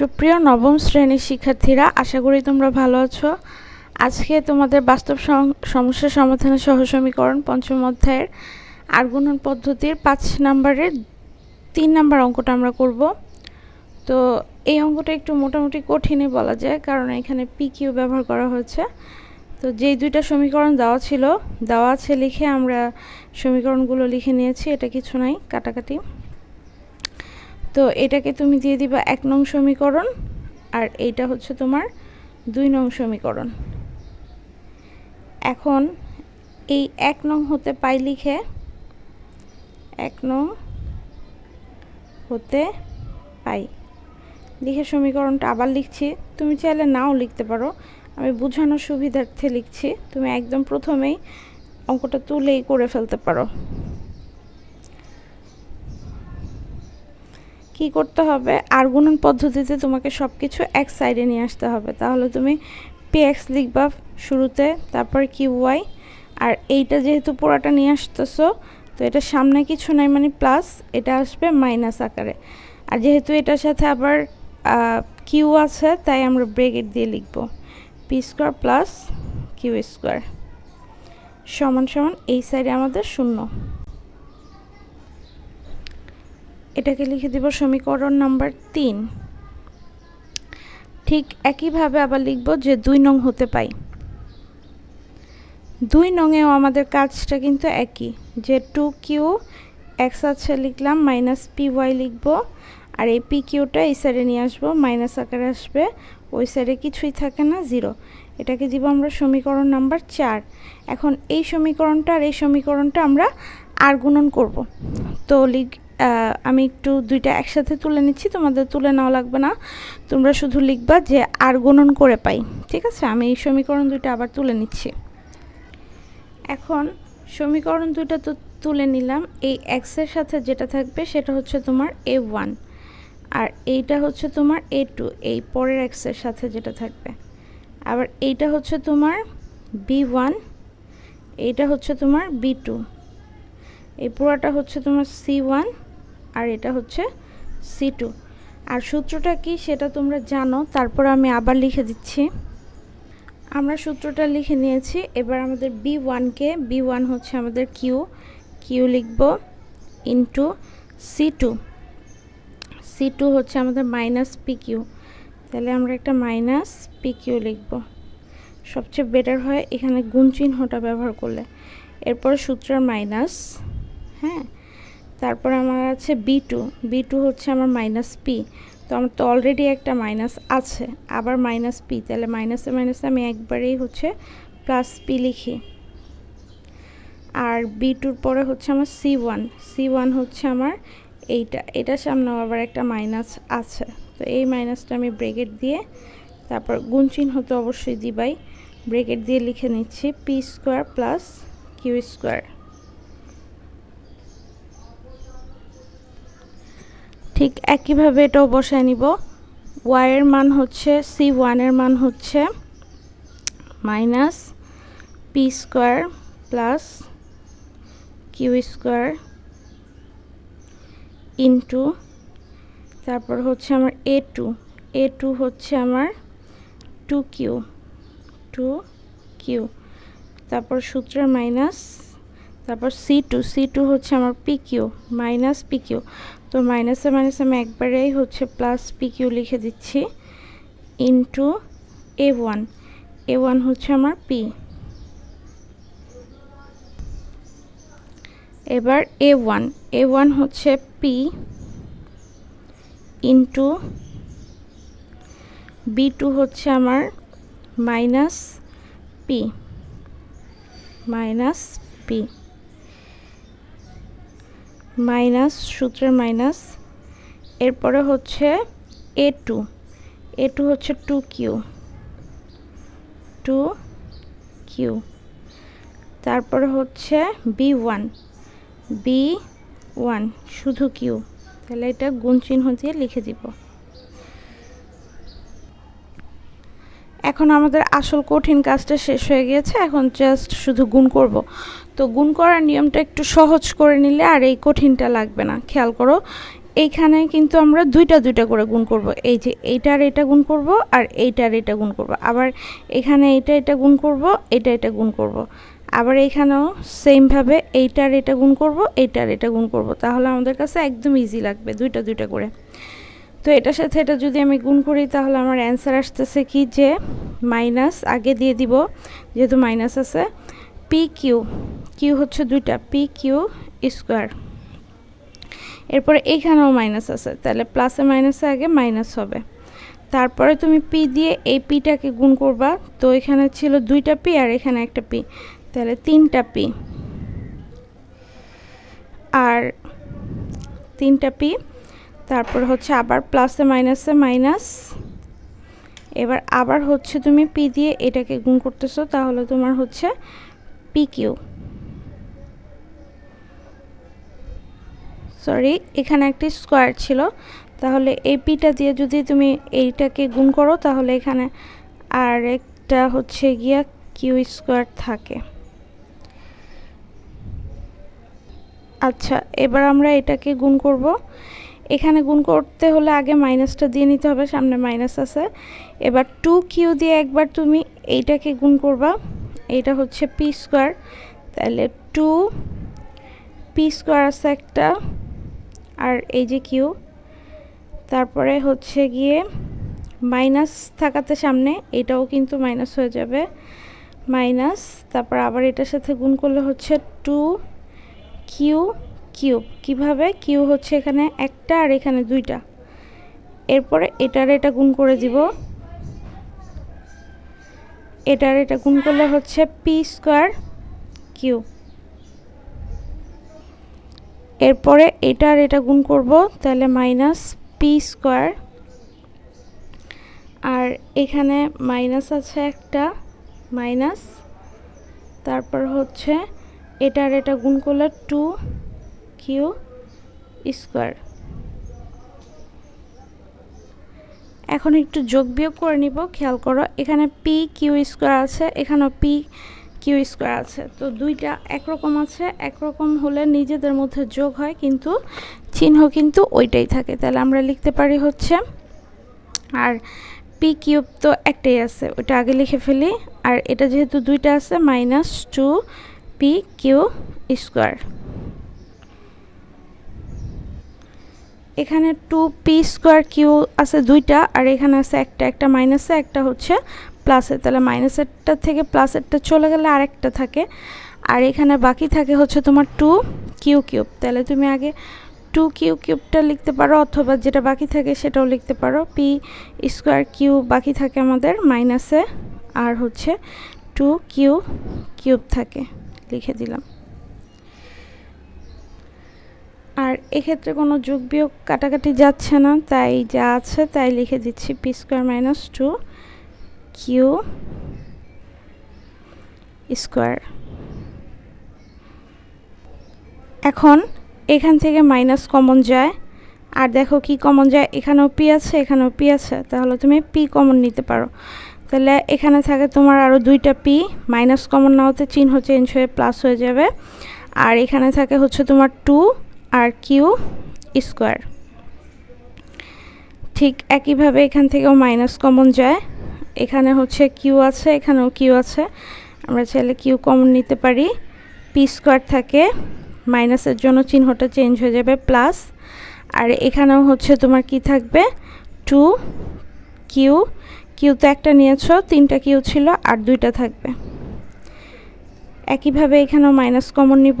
সুপ্রিয় নবম শ্রেণির শিক্ষার্থীরা, আশা করি তোমরা ভালো আছো। আজকে তোমাদের বাস্তব সম- সমস্যা সমাধানের সহ সমীকরণ পঞ্চম অধ্যায়ের আর্গুণন পদ্ধতির পাঁচ নম্বরের তিন নম্বর অঙ্কটা আমরা করব। তো এই অঙ্কটা একটু মোটামুটি কঠিনই বলা যায়, কারণ এখানে পি কিউ ব্যবহার করা হয়েছে। তো যেই দুইটা সমীকরণ দেওয়া ছিল, দেওয়া আছে লিখে আমরা সমীকরণগুলো লিখে নিয়েছি, এটা কিছু নাই, কাটাকাটি। তো এটাকে তুমি দিয়ে দিবা এক নং সমীকরণ আর এইটা হচ্ছে তোমার দুই নং সমীকরণ। এখন এই এক নং হতে পাই লিখে এক নং হতে পাই। লিখে সমীকরণটা আবার লিখছি। তুমি চাইলে নাও লিখতে পারো। আমি বোঝানোর সুবিধার্থে লিখছি। তুমি একদম প্রথমেই অঙ্কটা তুলেই করে ফেলতে পারো। কি করতে হবে? আর গুণন পদ্ধতিতে তোমাকে সব কিছু এক সাইডে নিয়ে আসতে হবে। তাহলে তুমি পিএক্স লিখবা শুরুতে, তারপর কিউ ওয়াই আর এইটা যেহেতু পুরাটা নিয়ে আসতেছো, তো এটা সামনে কিছু নাই মানে প্লাস এটা আসবে মাইনাস আকারে। আর যেহেতু এটার সাথে আবার কিউ আছে, তাই আমরা ব্রেকেট দিয়ে লিখব। P square plus Q square সমান সমান এই সাইডে আমাদের শূন্য। এটাকে লিখে দিব সমীকরণ নাম্বার তিন। ঠিক একইভাবে আবার লিখব যে দুই নং হতে পাই। দুই নংয়েও আমাদের কাজটা কিন্তু একই, যে টু কিউ এক্স আছে লিখলাম, মাইনাস পি ওয়াই লিখব, আর এই পি কিউটা এই সাইডে নিয়ে আসব, মাইনাস আকারে আসবে, ওই সাইডে কিছুই থাকে না, জিরো। এটাকে দিব আমরা সমীকরণ নাম্বার চার। এখন এই সমীকরণটা আর এই সমীকরণটা আমরা আর গুণন করব। তো লিখ আমি একটু দুইটা একসাথে তুলে নিচ্ছি, তোমাদের তুলে নেওয়া লাগবে না। তোমরা শুধু লিখবা যে আর গুণন করে পাই ঠিক আছে? আমি এই সমীকরণ দুইটা আবার তুলে নিচ্ছি। এখন সমীকরণ দুইটা তো তুলে নিলাম। এই এক্সের সাথে যেটা থাকবে সেটা হচ্ছে তোমার এ ওয়ান আর এইটা হচ্ছে তোমার এ টু এই পরের এক্সের সাথে যেটা থাকবে। আবার এইটা হচ্ছে তোমার বি ওয়ান এইটা হচ্ছে তোমার বি টু এই পুরোটা হচ্ছে তোমার সি ওয়ান আর এটা হচ্ছে সি টু আর সূত্রটা কি সেটা তোমরা জানো, তারপর আমি আবার লিখে দিচ্ছি। আমরা সূত্রটা লিখে নিয়েছি, এবার আমাদের বি ওয়ানকে বি ওয়ান হচ্ছে আমাদের কিউ কিউ লিখব into C two C two হচ্ছে আমাদের মাইনাস পি কিউ তাহলে আমরা একটা মাইনাস পি কিউ লিখব। সবচেয়ে বেটার হয় এখানে গুণ চিহ্নটা ব্যবহার করলে। এরপর সূত্রের মাইনাস হ্যাঁ? তারপর আমার আছে বি টু বি টু হচ্ছে আমার মাইনাস পি তো আমার তো অলরেডি একটা মাইনাস আছে। আবার মাইনাস পি তাহলে মাইনাসে মাইনাসে আমি একবারেই হচ্ছে প্লাস পি লিখি। আর বি টুর পরে হচ্ছে আমার সি ওয়ান সি ওয়ান হচ্ছে আমার এইটা। এটার সামনেও আবার একটা মাইনাস আছে। তো এই মাইনাসটা আমি ব্রেকেট দিয়ে তারপর গুণ চিহ্ন তো অবশ্যই দিবাই। ব্রেকেট দিয়ে লিখে নিচ্ছি P square plus Q square ঠিক একইভাবে এটাও বসায় নিব। ওয়াইয়ের মান হচ্ছে সি ওয়ানের মান হচ্ছে minus P square plus Q square into তারপর হচ্ছে আমার এ টু এ টু হচ্ছে আমার টু কিউ টু কিউ তারপর সূত্রের মাইনাস তারপর সি টু সি টু হচ্ছে আমার P Q minus P Q তো মাইনাসে মাইনাসে আমি একবারেই হচ্ছে প্লাস পি কিউ লিখে দিচ্ছি into A one A one হচ্ছে আমার পি এবার এ ওয়ান এ ওয়ান হচ্ছে পি ইন্টু বি টু হচ্ছে আমার minus P minus P minus, সূত্রের মাইনাস। এরপরে হচ্ছে এ টু। এ টু হচ্ছে টু কিউ। Two Q. তারপরে হচ্ছে বি ওয়ান। বি ওয়ান, শুধু কিউ। তাহলে এটা গুণ চিহ্ন দিয়ে লিখে দিব। এখন আমাদের আসল কঠিন কাজটা শেষ হয়ে গিয়েছে, এখন জাস্ট শুধু গুণ করব। তো গুণ করার নিয়মটা একটু সহজ করে নিলে আর এই কঠিনটা লাগবে না। খেয়াল করো, এইখানে কিন্তু আমরা দুইটা দুইটা করে গুণ করব। এই যে এইটার এটা গুণ করব আর এইটার এটা গুণ করব। আবার এখানে এটা এটা গুণ করব, এটা এটা গুণ করব। আবার এইখানেও সেমভাবে এইটার এটা গুণ করব, এইটার এটা গুণ করব। তাহলে আমাদের কাছে একদম ইজি লাগবে দুইটা দুইটা করে। তো এটার সাথে এটা যদি আমি গুণ করি, তাহলে আমার অ্যান্সার আসতেছে কি যে মাইনাস আগে দিয়ে দিব, যেহেতু মাইনাস আছে পি কিউ কিউ হচ্ছে দুইটা পি কিউ স্কোয়ার এরপরে এইখানেও মাইনাস আছে, তাহলে প্লাসে মাইনাসে আগে মাইনাস হবে। তারপরে তুমি পি দিয়ে এই পিটাকে গুণ করবা, তো এখানে ছিল দুইটা পি আর এখানে একটা পি তাহলে তিনটা পি আর তিনটা পি তারপর হচ্ছে আবার প্লাসে মাইনাসে মাইনাস এবার আবার হচ্ছে তুমি পি দিয়ে এটাকে গুণ করতেছো, তাহলে তোমার হচ্ছে পি কিউ সরি এখানে একটি স্কোয়ার ছিল। তাহলে এই পিটা দিয়ে যদি তুমি এইটাকে গুণ করো, তাহলে এখানে আর একটা হচ্ছে গিয়া কিউ স্কোয়ার থাকে। আচ্ছা এবার আমরা এটাকে গুণ করব। এখানে গুণ করতে হলে আগে মাইনাসটা দিয়ে নিতে হবে, সামনে মাইনাস আছে। এবার টু কিউ দিয়ে একবার তুমি এইটাকে গুণ করবা, এইটা হচ্ছে পি স্কোয়ার তাহলে টু পি স্কোয়ার আছে একটা, আর এই যে কিউ তারপরে হচ্ছে গিয়ে মাইনাস থাকাতে সামনে, এটাও কিন্তু মাইনাস হয়ে যাবে। মাইনাস, তারপর আবার এটার সাথে গুণ করলে হচ্ছে টু কিউ কিউব। কীভাবে? কিউ হচ্ছে এখানে একটা আর এখানে দুইটা। এরপরে এটার এটা গুণ করে দিব। এটার এটা গুণ করলে হচ্ছে পি স্কোয়ার কিউ এরপরে এটার এটা গুণ করব, তাহলে মাইনাস পি স্কোয়ার আর এখানে মাইনাস আছে একটা মাইনাস তারপর হচ্ছে এটার এটা গুণ করলে টু কিউ স্কোয়ার এখন একটু যোগ বিয়োগ করে নিব, খেয়াল করো, এখানে পি কিউ স্কোয়ার আছে, এখানেও পি কিউ স্কোয়ার আছে। তো দুইটা একরকম আছে, একরকম হলে নিজেদের মধ্যে যোগ হয়, কিন্তু চিহ্ন কিন্তু ওইটাই থাকে। তাহলে আমরা লিখতে পারি হচ্ছে, আর পি কিউব তো একটাই আছে, ওইটা আগে লিখে ফেলি, আর এটা যেহেতু দুইটা আছে minus two P Q square এখানে টু পি স্কোয়ার কিউ আছে দুইটা, আর এখানে আছে একটা একটা মাইনাসে একটা হচ্ছে প্লাসে তাহলে মাইনাসেরটা থেকে প্লাসেরটা চলে গেলে আরেকটা থাকে। আর এখানে বাকি থাকে হচ্ছে তোমার টু কিউ কিউব তাহলে তুমি আগে টু কিউ কিউবটা লিখতে পারো, অথবা যেটা বাকি থাকে সেটাও লিখতে পারো। পি স্কোয়ার কিউ বাকি থাকে আমাদের মাইনাসে আর হচ্ছে টু কিউ কিউব থাকে। লিখে দিলাম। আর এক্ষেত্রে কোনো যোগ বিয়োগ কাটাকাটি যাচ্ছে না, তাই যা আছে তাই লিখে দিচ্ছি P square minus two Q square. এখন এখান থেকে মাইনাস কমন যায়, আর দেখো কি কমন যায়, এখানেও পি আছে, এখানেও পি আছে, তাহলে তুমি পি কমন নিতে পারো। তাহলে এখানে থাকে তোমার আরও দুইটা পি, মাইনাস কমন না হতে চিহ্ন চেঞ্জ হয়ে প্লাস হয়ে যাবে, আর এখানে থাকে হচ্ছে তোমার টু আর কিউ স্কোয়ার। ঠিক একইভাবে এখান থেকেও মাইনাস কমন যায়। এখানে হচ্ছে কিউ আছে, এখানেও কিউ আছে। আমরা চাইলে কিউ কমন নিতে পারি। পি স্কোয়ার থাকে, মাইনাসের জন্য চিহ্নটা চেঞ্জ হয়ে যাবে প্লাস। আর এখানেও হচ্ছে তোমার কি থাকবে? টু কিউ কিউ তো একটা নিয়েছো, তিনটা কিউ ছিল আর দুইটা থাকবে। একইভাবে এখানেও মাইনাস কমন নিব।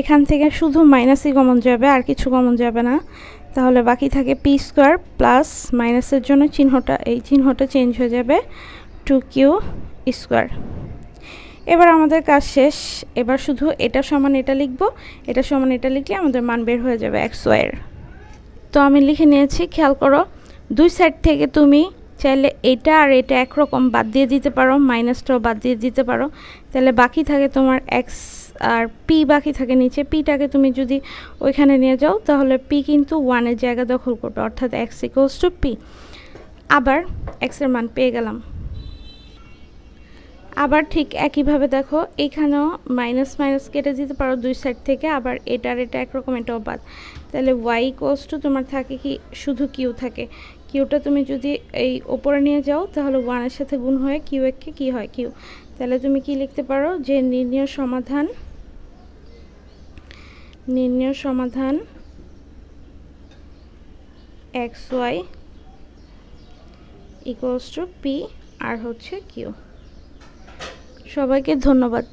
এখান থেকে শুধু মাইনাসই কমন যাবে, আর কিছু কমন যাবে না। তাহলে বাকি থাকে পি স্কোয়ার প্লাস মাইনাসের জন্য চিহ্নটা, এই চিহ্নটা চেঞ্জ হয়ে যাবে টু কিউ স্কোয়ার এবার আমাদের কাজ শেষ। এবার শুধু এটা সমান এটা লিখব। এটা সমান এটা লিখলে আমাদের মান বের হয়ে যাবে এক্স ওয়াইয়ের তো আমি লিখে নিয়েছি, খেয়াল করো, দুই সাইড থেকে তুমি চাইলে এটা আর এটা একরকম বাদ দিয়ে দিতে পারো মাইনাসটাও বাদ দিয়ে দিতে পারো। তাহলে বাকি থাকে তোমার এক্স আর পি বাকি থাকে নিচে। পিটাকে তুমি যদি ওইখানে নিয়ে যাও, তাহলে পি কিন্তু ওয়ানের জায়গা দখল করবে, অর্থাৎ এক্স ইকোয়ালস টু পি আবার এক্সের মান পেয়ে গেলাম। আবার ঠিক একইভাবে দেখো, এখানেও মাইনাস মাইনাস কেটে দিতে পারো দুই সাইড থেকে, আবার এটার এটা একরকম এটাও বাদ তাহলে ওয়াই কোস টু তোমার থাকে কি, শুধু কিউ থাকে। কিউটা তুমি যদি এই ওপরে নিয়ে যাও, তাহলে ওয়ানের সাথে গুণ হয়ে কিউ এককে কী হয় কিউ তাহলে তুমি কি লিখতে পারো যে নির্ণয় সমাধান নির্ণয় সমাধান X Y equals two P আর হচ্ছে কিউ সবাইকে ধন্যবাদ।